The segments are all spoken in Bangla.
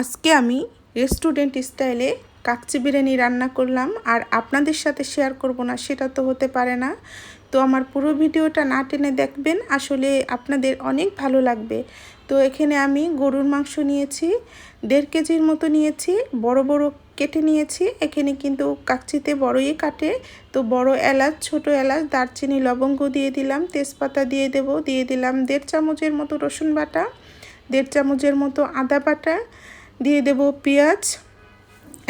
আজকে আমি রেস্টুরেন্ট স্টাইলে কাকচি বিরিয়ানি রান্না করলাম আর আপনাদের সাথে শেয়ার করব না, সেটা তো হতে পারে না। তো আমার পুরো ভিডিওটা না টেনে দেখবেন, আসলে আপনাদের অনেক ভালো লাগবে। তো এখানে আমি গরুর মাংস নিয়েছি, দেড় কেজির মতো নিয়েছি, বড় বড় কেটে নিয়েছি। এখানে কিন্তু কাকচিতে বড়ই কাটে, তো বড় এলাচ, ছোট এলাচ, দারচিনি, লবঙ্গ দিয়ে দিলাম, তেজপাতা দিয়ে দেব, দিয়ে দিলাম দেড় চামচের মতো রসুন বাটা, দেড় চামচের মতো আদা বাটা দিয়ে দেব পেঁয়াজ।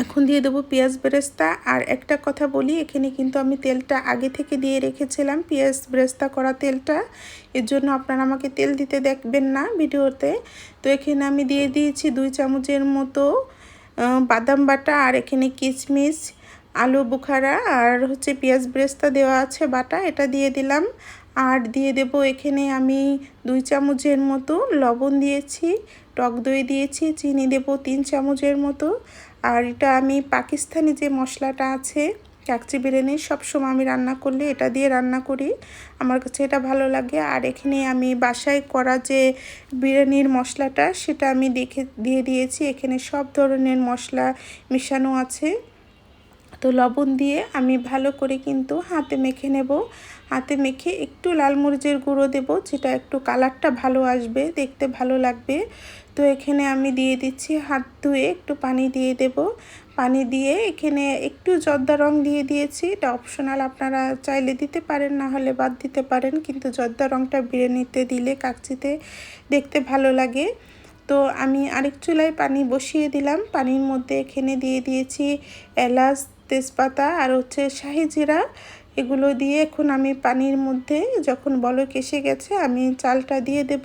এখন দিয়ে দেবো পেঁয়াজ বেরেস্তা। আর একটা কথা বলি, এখানে কিন্তু আমি তেলটা আগে থেকে দিয়ে রেখেছিলাম, পেঁয়াজ বেরেস্তা করা তেলটা। এর জন্য আপনারা আমাকে তেল দিতে দেখবেন না ভিডিওতে। তো এখানে আমি দিয়ে দিয়েছি দুই চামচের মতো বাদাম বাটা আর এখানে কিচমিচ আলু বুখারা আর হচ্ছে পেঁয়াজ ব্রেস্তা দেওয়া আছে বাটা, এটা দিয়ে দিলাম। আর দিয়ে দেব এখানে আমি দুই চামচের মতো লবণ দিয়েছি। টক দই দিয়েছি, চিনি দেব তিন চামচের মতো। আর এটা আমি পাকিস্তানি যে মশলাটা আছে, কাকচি বিরিয়ানি, সবসময় আমি রান্না করলে এটা দিয়ে রান্না করি। আমার কাছে এটা ভালো লাগে। আর এখানে আমি বাসায় করা যে বিরিয়ানির মশলাটা, সেটা আমি দেখে, দিয়ে দিয়েছি। এখানে সব ধরনের মশলা মিশানো আছে। তো লবণ দিয়ে আমি ভালো করে কিন্তু হাতে মেখে নেব। হাতে মেখে একটু লাল মরিচের গুঁড়ো দেব, যেটা একটু কালারটা ভালো আসবে, দেখতে ভালো লাগবে। তো এখানে আমি দিয়ে দিচ্ছি হাত ধুয়ে একটু পানি দিয়ে দেব। পানি দিয়ে এখানে একটু জর্দা রং দিয়ে দিয়েছি। এটা অপশনাল আপনারা চাইলে দিতে পারেন, না হলে বাদ দিতে পারেন, কিন্তু জর্দা রংটা বিরিয়ানিতে দিলে কাকচিতে দেখতে ভালো লাগে। তো আমি আরেক চুলায় পানি বসিয়ে দিলাম। পানির মধ্যে এখানে দিয়ে দিয়েছি এলাচ তেজপাতা আর হচ্ছে শাহি জিরা, এগুলো দিয়ে এখন আমি পানির মধ্যে যখন বলক এসে গেছে আমি চালটা দিয়ে দেব।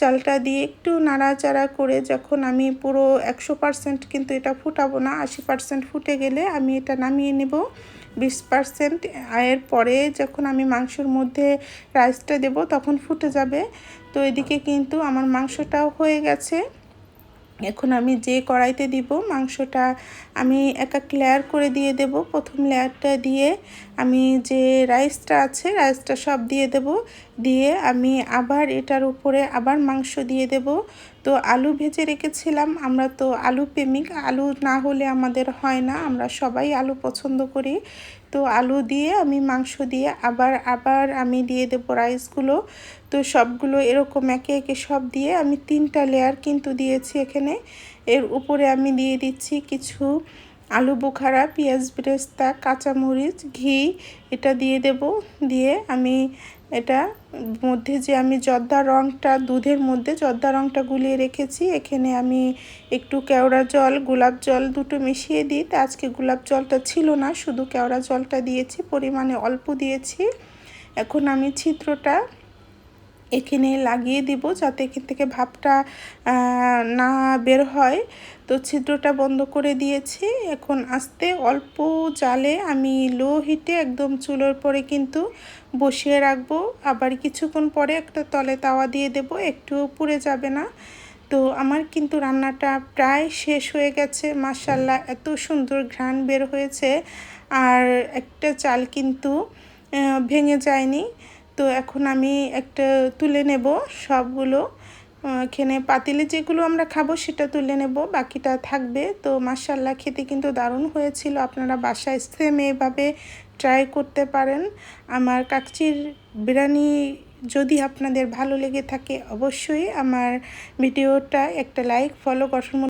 চালটা দিয়ে একটু নাড়াচাড়া করে যখন আমি পুরো একশো পারসেন্ট কিন্তু এটা ফুটাবো না, আশি পারসেন্ট ফুটে গেলে আমি এটা নামিয়ে নেব। বিশ পারসেন্ট আয়ের পরে যখন আমি মাংসর মধ্যে রাইসটা দেব তখন ফুটে যাবে। তো এদিকে কিন্তু আমার মাংসটাও হয়ে গেছে। এখন আমি যে কড়াইতে দিব মাংসটা আমি এক ক্লেয়ার লেয়ার করে দিয়ে দেব। প্রথম লেয়ারটা দিয়ে আমি যে রাইসটা আছে, রাইসটা সব দিয়ে দেব। দিয়ে আমি আবার এটার উপরে আবার মাংস দিয়ে দেব। তো আলু ভেজে রেখেছিলাম, আমরা তো আলু প্রেমিক, আলু না হলে আমাদের হয় না, আমরা সবাই আলু পছন্দ করি। তো আলু দিয়ে আমি মাংস দিয়ে আবার আবার আমি দিয়ে দেবো রাইসগুলো। তো সবগুলো এরকম একে একে সব দিয়ে আমি তিনটা লেয়ার কিন্তু দিয়েছি এখানে। এর উপরে আমি দিয়ে দিচ্ছি কিছু আলু, বোখারা, পেঁয়াজ, বেরেস্তা, কাঁচামরিচ, ঘি এটা দিয়ে দেব। দিয়ে আমি এটা মধ্যে যে আমি জর্দা রঙটা দুধের মধ্যে জর্দা রঙটা গুলিয়ে রেখেছি, এখানে আমি একটু কেওড়া জল, গোলাপ জল দুটো মিশিয়ে দিই। তা আজকে গোলাপ জলটা ছিল না, শুধু কেওড়া জলটা দিয়েছি, পরিমাণে অল্প দিয়েছি। এখন আমি ছিদ্রটা এখানে লাগিয়ে দিব যাতে এখান থেকে ভাবটা না বের হয়। তো ছিদ্রটা বন্ধ করে দিয়েছি। এখন আস্তে অল্প জালে আমি লো হিটে একদম চুলোর পরে কিন্তু বসিয়ে রাখব। আবার কিছুক্ষণ পরে একটা তলে তাওয়া দিয়ে দেব একটু পুড়ে যাবে না। তো আমার কিন্তু রান্নাটা প্রায় শেষ হয়ে গেছে। মাসাল্লাহ এত সুন্দর ঘ্রাণ বের হয়েছে। আর একটা চাল কিন্তু ভেঙে যায়নি। তো এখন আমি একটা তুলে নেব সবগুলো। এখানে পাতিলে যেগুলো আমরা খাব সেটা তুলে নেব, বাকিটা থাকবে। তো মাসাল্লাহ খেতে কিন্তু দারুণ হয়েছিল। আপনারা বাসায় সেম এভাবে ট্রাই করতে পারেন। আমার কাকচির বিরিয়ানি যদি আপনাদের ভালো লেগে থাকে অবশ্যই আমার ভিডিওটা একটা লাইক ফলো গঠন